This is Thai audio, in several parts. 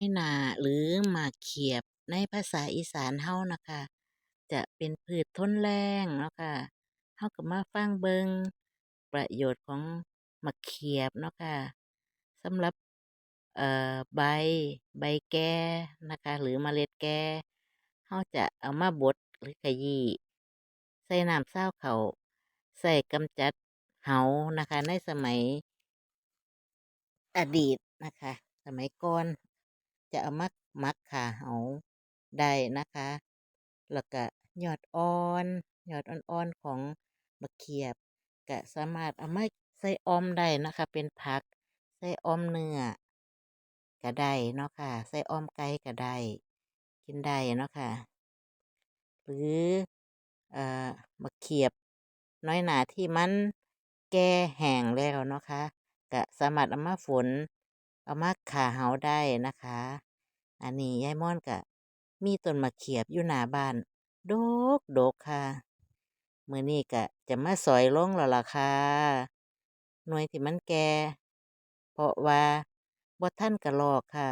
น้นาหรือหมากเขียบในภาษาอีสานเรานะคะ จะเป็นพืชทนแล้งเนาะค่ะเราก็มาฟังเบิงประโยชน์ของมะเขียบเนาะค่ะสำหรับเอ่อใบใบแก่นะคะ หรือเมล็ดแก่เราจะเอามาบดหรือขยี้ใส่น้ำซาวข้าใช้กำจัดเหานะคะ ในสมัยอดีตนะคะ สมัยก่อน จะเอามาหมักฆ่าเหาได้นะคะแล้วก็ยอดอ่อนยอดอ่อนๆของมะเขียบก็สามารถเอามาใส่ออมได้นะคะ เป็นผักใส่ออมเนื้อก็ได้เนาะค่ะใส่ออมไก่ก็ได้กินได้เนาะค่ะ หรือเอ่อมะเขียบ น้อยหนาที่มันแก่แห้งแล้วเนาะค่ะก็สามารถเอามาฝน เอามาฆ่าเหาได้นะคะ อันนี้ยายม่อนก็มีต้นมะเขียบอยู่หน้าบ้านดกดกค่ะมือนี้ก็จะมาสอยลงแล้วล่ะค่ะ หน่วยที่มันแก่ เพราะว่าบ่ทันกะลอกค่ะ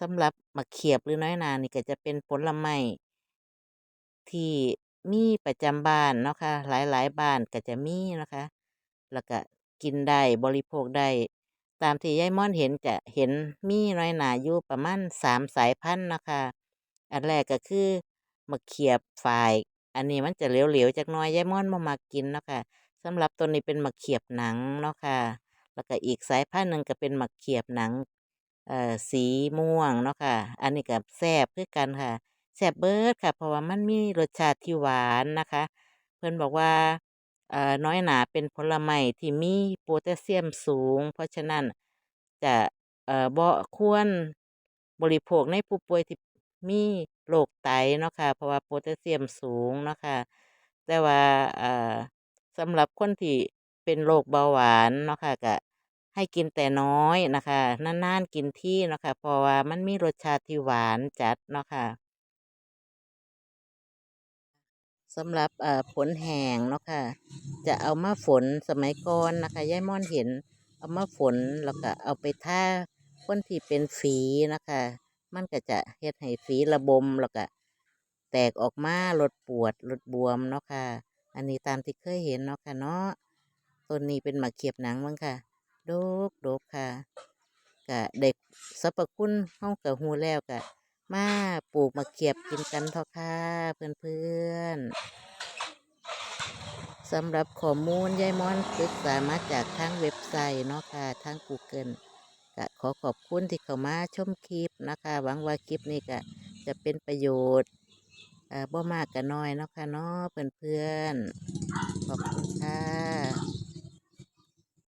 สำหรับมะเขียบหรือน้อยหนานี่ก็จะเป็นผลไม้ที่มีประจำบ้านเนาะค่ะหลายๆ บ้านก็จะมีนะคะแล้วก็กินได้บริโภคได้ ตามที่ยายม่อนเห็นจะเห็นมีน้อยหนาอยู่ประมาณ3สายพันธุ์นะคะ อันแรกก็คือมะเขียบฝาย อันนี้มันจะเหลวๆจักน่อยยายม่อนบ่มักกินเนาะค่ะสำหรับต้นนี้เป็นมะเขียบหนังเนาะค่ะแล้วก็อีกสายพันธุ์หนึ่งก็เป็นมะเขียบหนังเอ่อสีม่วงเนาะค่ะ อันนี้ก็แซ่บคือกันค่ะแซ่บเบิร์ดค่ะ เพราะว่ามันมีรสชาติที่หวานนะคะ เพิ่นบอกว่า น้อยหนาเป็นผลไม้ที่มีโพแทสเซียมสูง เพราะฉะนั้นจะเอ่อบ่ควรบริโภคในผู้ป่วยที่มีโรคไตเนาะค่ะเพราะว่าโพแทสเซียมสูงเนาะค่ะแต่ว่าเอ่อสำหรับคนที่เป็นโรคเบาหวานเนาะค่ะก็ให้กินแต่น้อยนะคะนานๆกินที่เนาะค่ะเพราะว่ามันมีรสชาติที่หวานจัดเนาะค่ะ สำหรับเอ่อผลแห้งเนาะค่ะ จะเอามาฝนสมัยก่อนนะคะยายม่อนเห็น เอามาฝนแล้วก็เอาไปทาคนที่เป็นฝีนะคะ มันก็จะเฮ็ดให้ฝีระบมแล้วก็แตกออกมาลดปวดลดบวมเนาะค่ะ อันนี้ตามที่เคยเห็นเนาะค่ะเนาะต้นนี้เป็นมะเขียบหนังเบิ่งค่ะโดกดกค่ะก็ได้สรรพคุณเราก็รู้แล้วก็ มาปลูกมะเขียบกินกันเถาะค่ะเพื่อนๆสำหรับข้อมูลยายมอนศึกษามาจากทางเว็บไซต์เนาะค่ะ ทางกูเกิลก็ขอขอบคุณที่เข้ามาชมคลิปนะคะหวังว่าคลิปนี้ก็จะเป็นประโยชน์เอ่อบ่มากก็น้อยเนาะค่ะเนาะเพื่อนๆขอบคุณค่ะ